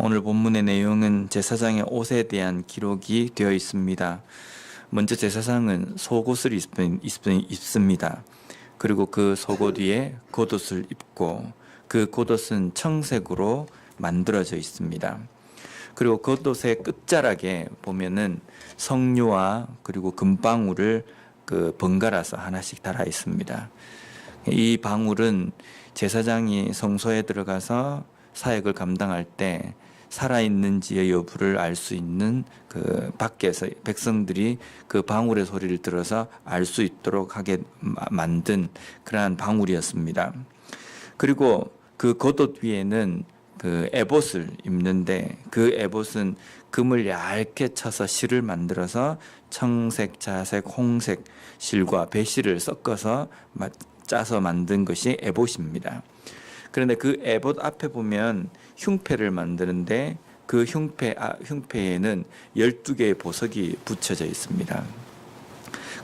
오늘 본문의 내용은 제사장의 옷에 대한 기록이 되어 있습니다. 먼저 제사장은 속옷을 입습니다. 그리고 그 속옷 위에 겉옷을 입고 그 겉옷은 청색으로 만들어져 있습니다. 그리고 겉옷의 끝자락에 보면은 석류와 그리고 금방울을 그 번갈아서 하나씩 달아 있습니다. 이 방울은 제사장이 성소에 들어가서 사역을 감당할 때 살아있는지의 여부를 알 수 있는 그 밖에서 백성들이 그 방울의 소리를 들어서 알 수 있도록 하게 마- 만든 그러한 방울이었습니다. 그리고 그 겉옷 위에는 그 에봇을 입는데 그 에봇은 금을 얇게 쳐서 실을 만들어서 청색, 자색, 홍색 실과 배실을 섞어서 마- 짜서 만든 것이 에봇입니다. 그런데 그 에봇 앞에 보면 흉패를 만드는데 그 흉패 아, 흉패에는 12개의 보석이 붙여져 있습니다.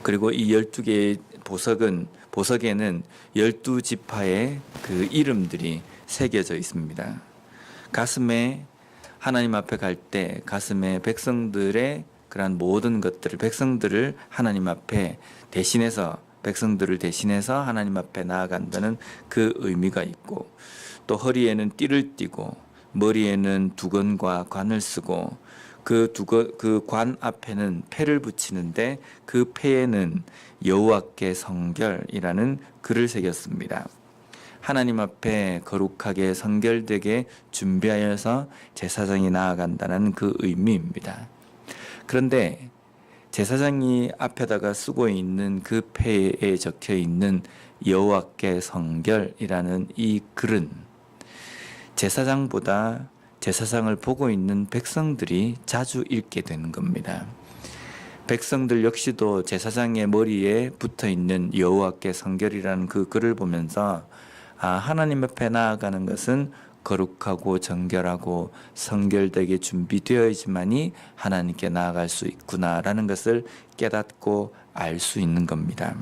그리고 이 12개의 보석은 보석에는 12지파의 그 이름들이 새겨져 있습니다. 가슴에 하나님 앞에 갈 때 가슴에 백성들의 그러한 모든 것들을 백성들을 하나님 앞에 대신해서 백성들을 대신해서 하나님 앞에 나아간다는 그 의미가 있고 또 허리에는 띠를 띠고 머리에는 두건과 관을 쓰고 그 두건 그 관 앞에는 패를 붙이는데 그 패에는 여호와께 성결이라는 글을 새겼습니다. 하나님 앞에 거룩하게 성결되게 준비하여서 제사장이 나아간다는 그 의미입니다. 그런데 제사장이 앞에다가 쓰고 있는 그 패에 적혀 있는 여호와께 성결이라는 이 글은 제사장보다 제사장을 보고 있는 백성들이 자주 읽게 되는 겁니다. 백성들 역시도 제사장의 머리에 붙어 있는 여호와께 성결이라는 그 글을 보면서 아 하나님 앞에 나아가는 것은 거룩하고 정결하고 성결되게 준비되어야지만이 하나님께 나아갈 수 있구나라는 것을 깨닫고 알 수 있는 겁니다.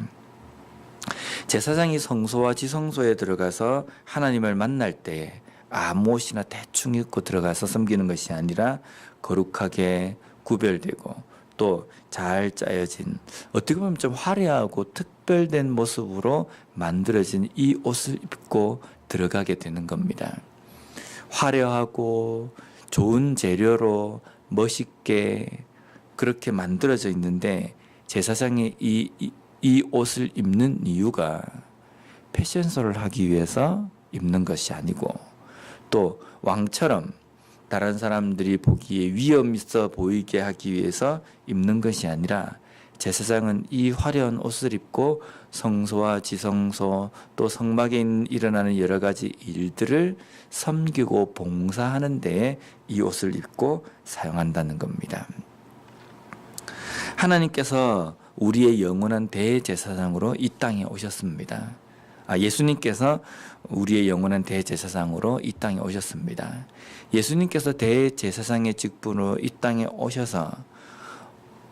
제사장이 성소와 지성소에 들어가서 하나님을 만날 때 아무것이나 대충 입고 들어가서 섬기는 것이 아니라 거룩하게 구별되고 또 잘 짜여진 어떻게 보면 좀 화려하고 특별된 모습으로 만들어진 이 옷을 입고 들어가게 되는 겁니다. 화려하고 좋은 재료로 멋있게 그렇게 만들어져 있는데 제사장이 이, 이, 이 옷을 입는 이유가 패션쇼를 하기 위해서 입는 것이 아니고 또 왕처럼 다른 사람들이 보기에 위험 있어 보이게 하기 위해서 입는 것이 아니라 제사장은 이 화려한 옷을 입고 성소와 지성소 또 성막에 일어나는 여러 가지 일들을 섬기고 봉사하는 데에 이 옷을 입고 사용한다는 겁니다. 하나님께서 우리의 영원한 대제사장으로 이 땅에 오셨습니다. 아, 예수님께서 우리의 영원한 대제사장으로 이 땅에 오셨습니다. 예수님께서 대제사장의 직분으로 이 땅에 오셔서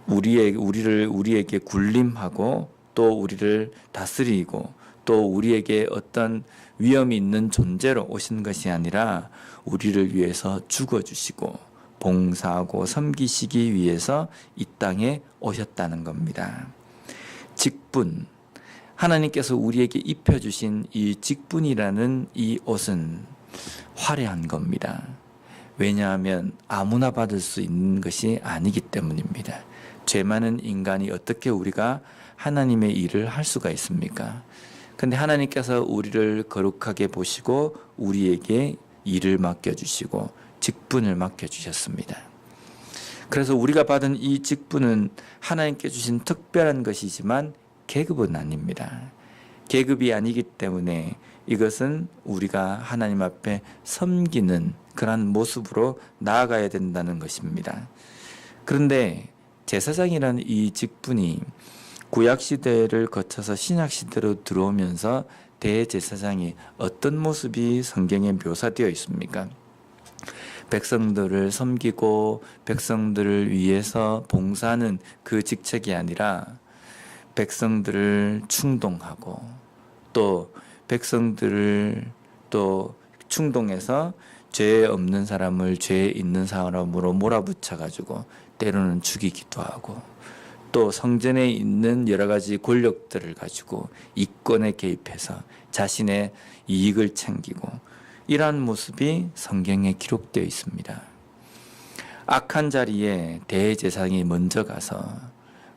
우리의 우리를 우리에게 군림하고 또 우리를 다스리고 또 우리에게 어떤 위험이 있는 존재로 오신 것이 아니라 우리를 위해서 죽어 주시고 봉사하고 섬기시기 위해서 이 땅에 오셨다는 겁니다. 직분 하나님께서 우리에게 입혀 주신 이 직분이라는 이 옷은 화려한 겁니다. 왜냐하면 아무나 받을 수 있는 것이 아니기 때문입니다. 죄 많은 인간이 어떻게 우리가 하나님의 일을 할 수가 있습니까? 근데 하나님께서 우리를 거룩하게 보시고 우리에게 일을 맡겨주시고 직분을 맡겨주셨습니다. 그래서 우리가 받은 이 직분은 하나님께 주신 특별한 것이지만 계급은 아닙니다. 계급이 아니기 때문에 이것은 우리가 하나님 앞에 섬기는 그러한 모습으로 나아가야 된다는 것입니다. 그런데 제사장이라는 이 직분이 구약 시대를 거쳐서 신약 시대로 들어오면서 대제사장이 어떤 모습이 성경에 묘사되어 있습니까? 백성들을 섬기고 백성들을 위해서 봉사하는 그 직책이 아니라 백성들을 충동하고 또 백성들을 또 충동해서 죄 없는 사람을 죄 있는 사람으로 몰아붙여 가지고 때로는 죽이기도 하고 또 성전에 있는 여러 가지 권력들을 가지고 이권에 개입해서 자신의 이익을 챙기고 이러한 모습이 성경에 기록되어 있습니다. 악한 자리에 대제사장이 먼저 가서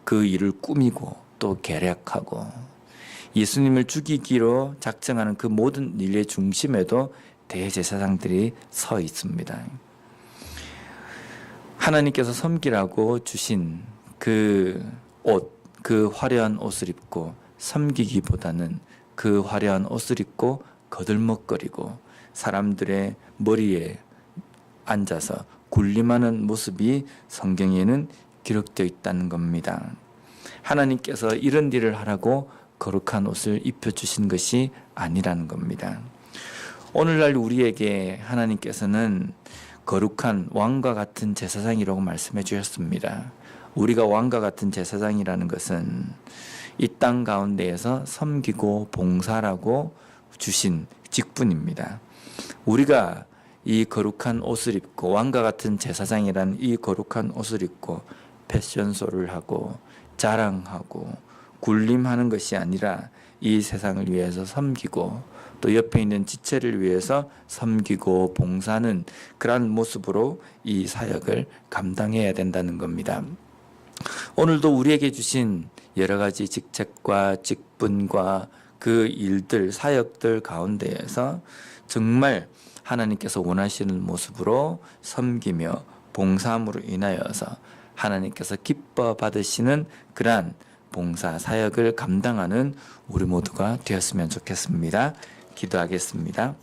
그 일을 꾸미고 또 계략하고 예수님을 죽이기로 작정하는 그 모든 일의 중심에도 대제사장들이 서 있습니다. 하나님께서 섬기라고 주신 그 옷, 그 화려한 옷을 입고 섬기기보다는 그 화려한 옷을 입고 거들먹거리고 사람들의 머리에 앉아서 군림하는 모습이 성경에는 기록되어 있다는 겁니다. 하나님께서 이런 일을 하라고 거룩한 옷을 입혀주신 것이 아니라는 겁니다. 오늘날 우리에게 하나님께서는 거룩한 왕과 같은 제사장이라고 말씀해 주셨습니다. 우리가 왕과 같은 제사장이라는 것은 이 땅 가운데에서 섬기고 봉사라고 주신 직분입니다. 우리가 이 거룩한 옷을 입고 왕과 같은 제사장이라는 이 거룩한 옷을 입고 패션쇼를 하고 자랑하고 군림하는 것이 아니라 이 세상을 위해서 섬기고 또 옆에 있는 지체를 위해서 섬기고 봉사하는 그러한 모습으로 이 사역을 감당해야 된다는 겁니다. 오늘도 우리에게 주신 여러 가지 직책과 직분과 그 일들, 사역들 가운데에서 정말 하나님께서 원하시는 모습으로 섬기며 봉사함으로 인하여서 하나님께서 기뻐 받으시는 그러한 봉사 사역을 감당하는 우리 모두가 되었으면 좋겠습니다. 기도하겠습니다.